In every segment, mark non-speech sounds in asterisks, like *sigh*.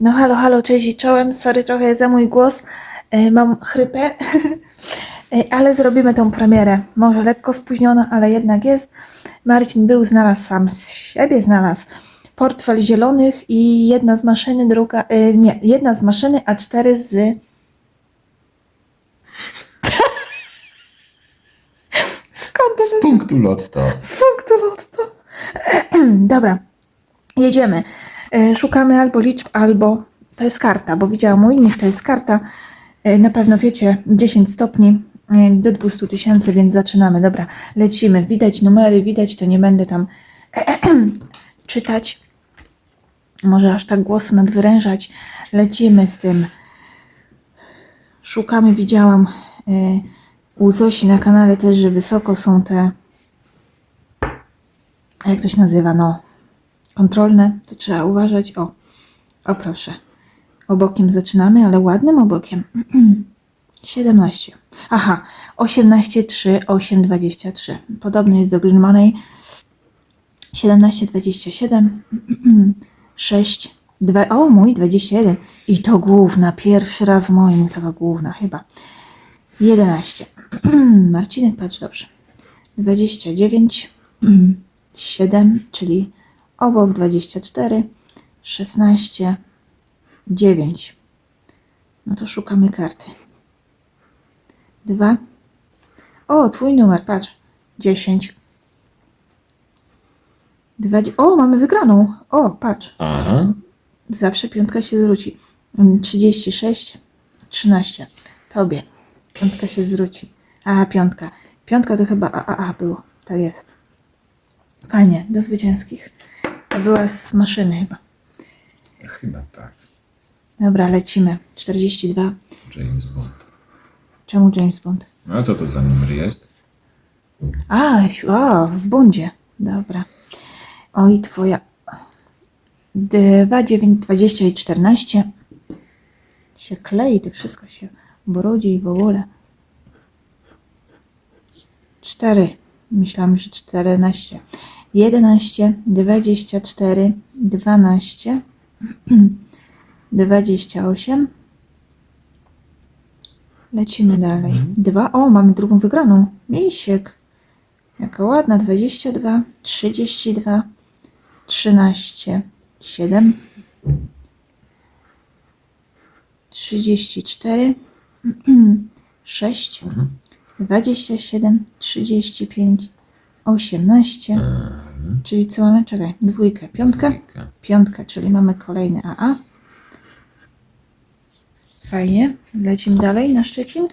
No halo, halo, cześć i czołem. Sorry trochę za mój głos. E, Mam chrypę, *laughs* E, ale zrobimy tą premierę. Może lekko spóźniona, ale jednak jest. Marcin był, znalazł sam z siebie, znalazł portfel zielonych i jedna z maszyny, druga, e, nie, jedna z maszyny, a cztery z... *laughs* Skąd Z punktu lotto. z punktu lotto. *clears throat* Dobra, jedziemy. E, Szukamy albo liczb, albo to jest karta, bo widziałam u innych, to jest karta. E, Na pewno wiecie, 10 stopni e, do 200 tysięcy, więc zaczynamy. Dobra, lecimy. Widać numery, widać, to nie będę tam *clears throat* czytać. Może aż tak głosu nadwyrężać. Lecimy z tym. Szukamy, widziałam u Zosi na kanale też, że wysoko są te jak to się nazywa, no, kontrolne, to trzeba uważać. O, o proszę. Obokiem zaczynamy, ale ładnym obokiem. *clears throat* 17. Aha, 18, 3, 8, 23. Podobny jest do Green Money. 17, 27, 6, 2, o mój 21. I to główna, pierwszy raz mój, mój taka główna chyba. 11. *clears throat* Marcinek, patrz dobrze. 29, 7, *clears throat* czyli obok 24, 16, 9. No to szukamy karty. 2. O, twój numer, patrz. 10. 20. O, mamy wygraną. O, patrz. Aha. Zawsze piątka się zwróci. Mm, 36, 13. Tobie. Piątka się zwróci. A, piątka. Piątka to chyba AAA było. Tak jest. Fajnie, do zwycięskich. To była z maszyny chyba. Chyba tak. Dobra, lecimy. 42. James Bond. Czemu James Bond? No a co to za numer jest? A, o, w bundzie. Dobra. Oj, twoja. 2, 9, 20 i 14. Się klei, to wszystko się brudzi i w ogóle. 4. Myślałam, że 14. 11, 24, 12, 28. Lecimy dalej. Dwa. O, mamy drugą wygraną. Misiek. Jaka ładna. 22, 32, 13, 7, 34, 6, 27, 35, 18. Mhm. Czyli co mamy? Czekaj, dwójkę, piątkę. Dwójka. Piątkę, czyli mamy kolejny AA. Fajnie. Lecimy dalej na Szczecin.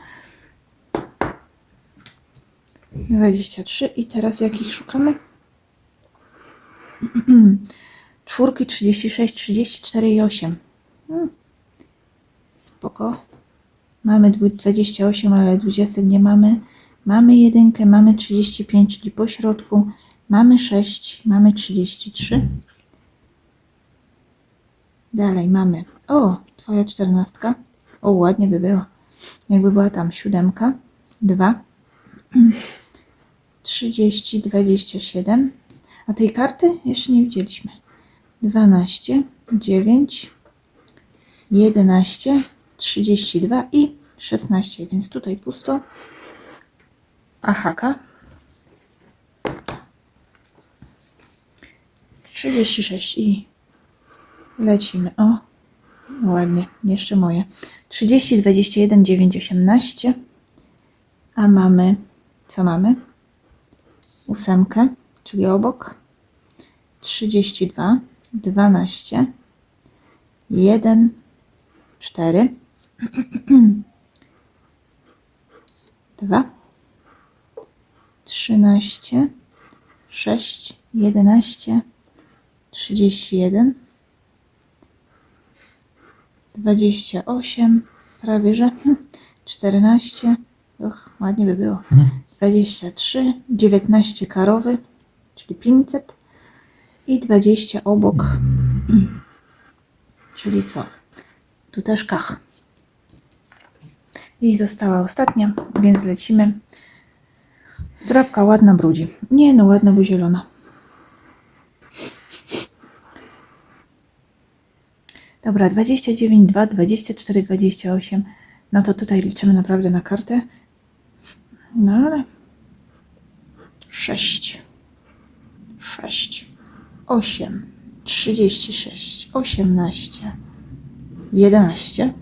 23 i teraz jakich szukamy? *clears throat* Czwórki 36, 34 i 8. Hmm. Spoko. Mamy dwu- 28, ale 20 nie mamy. Mamy jedynkę, mamy 35, czyli po środku. Mamy 6, mamy 33. Dalej mamy. O, twoja czternastka. O, ładnie by było. Jakby była tam siódemka. 2. 30, 27. A tej karty jeszcze nie widzieliśmy. 12, 9, 11, 32 i 16. Więc tutaj pusto. A haka. 36 i lecimy. O, ładnie, jeszcze moje. 30, 21, 9, 18. A mamy, co mamy? Ósemkę, czyli obok. 32, 12, 1, 4, 2, 13, 6, 11, 31, 28, prawie że, *laughs* 14, och, ładnie by było, *laughs* 23, 19 karowy, czyli 500 i 20 obok, *clears throat* czyli co? Tu też kach. I została ostatnia, więc lecimy. Zdrabka ładna brudzi. Nie no, ładna, bo zielona. Dobra, 29, 2, 24, 28. No to tutaj liczymy naprawdę na kartę. No ale. 6. 6. 8. 36. 18. 11.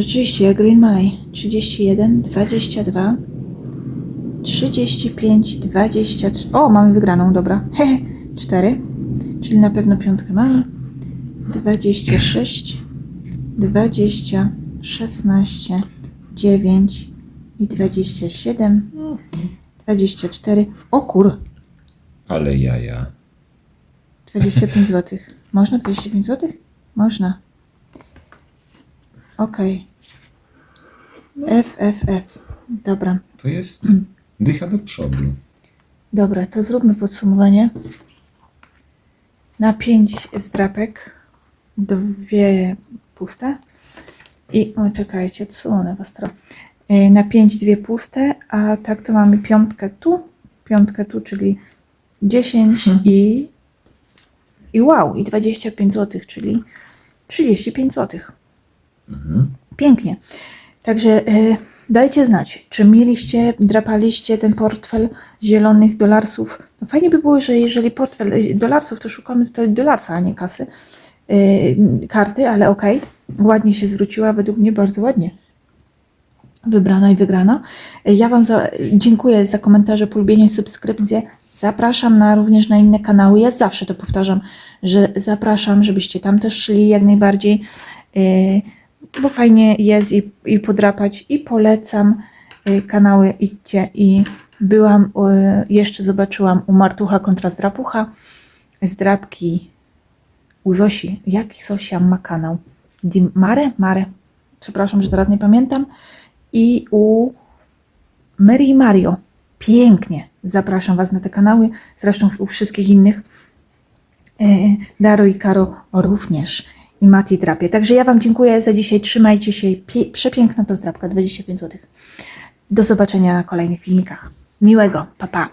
Rzeczywiście, jak Green Malay. 31, 22, 35, 23. O, mamy wygraną, dobra. *laughs* Hehe, 4. Czyli na pewno piątkę mamy. 26, 20, 16, 9 i 27, 24. O kur, Ale jaja. 25 zł. Można 25 zł? Można. Okej. F, F, F. Dobra. To jest dycha do przodu. Dobra, to zróbmy podsumowanie. Na 5 zdrapek, dwie puste. I o, czekajcie, odsunę was trochę. Y, Na 5 dwie puste, a tak to mamy piątkę tu, piątkę tu, czyli 10 i i wow, i 25 zł, czyli 35 zł. Mhm. Pięknie. Także e, dajcie znać, czy mieliście, drapaliście ten portfel zielonych dolarsów. No fajnie by było, że jeżeli portfel e, dolarsów, to szukamy tutaj dolarsa, a nie kasy, e, karty, ale okej. Ładnie się zwróciła, według mnie bardzo ładnie. Wybrana i wygrana. Ja Wam za, dziękuję za komentarze, polubienie, subskrypcje. Zapraszam na, również na inne kanały. Ja zawsze to powtarzam, że zapraszam, żebyście tam też szli jak najbardziej. E, bo fajnie jest i, i podrapać. I polecam y, kanały idźcie. I byłam, y, jeszcze zobaczyłam u Martucha kontra Zdrapucha, Zdrapki u Zosi, jaki Zosia ma kanał? Dim Mare? Mare, przepraszam, że teraz nie pamiętam. I u Mary i Mario, pięknie, zapraszam Was na te kanały, zresztą u wszystkich innych, E, Daro i Karo również i Mati drapie. Także ja Wam dziękuję za dzisiaj. Trzymajcie się. Przepiękna to zdrapka, 25 zł. Do zobaczenia na kolejnych filmikach. Miłego. Pa, pa.